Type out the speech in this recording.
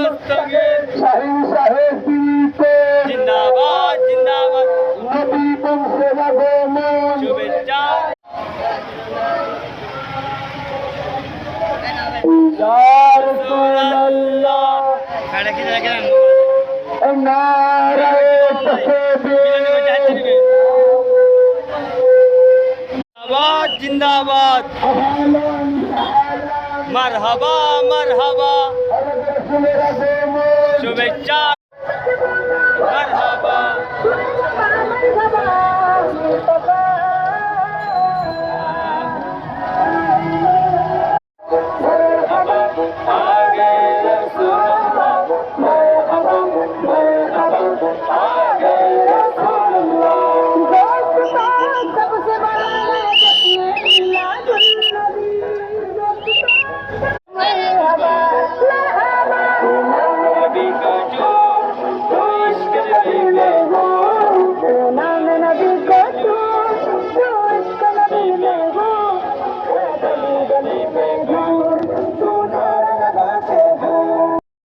মুস্তাকিম শাহী সাহেব দিতে জিন্দাবাদ জিন্দাবাদ নবী বংশে আগমন শুভেচ্ছা يا رسول الله نعرہ تکبیر آباد زندہ آباد مرحبا مرحبا শুভেচ্ছা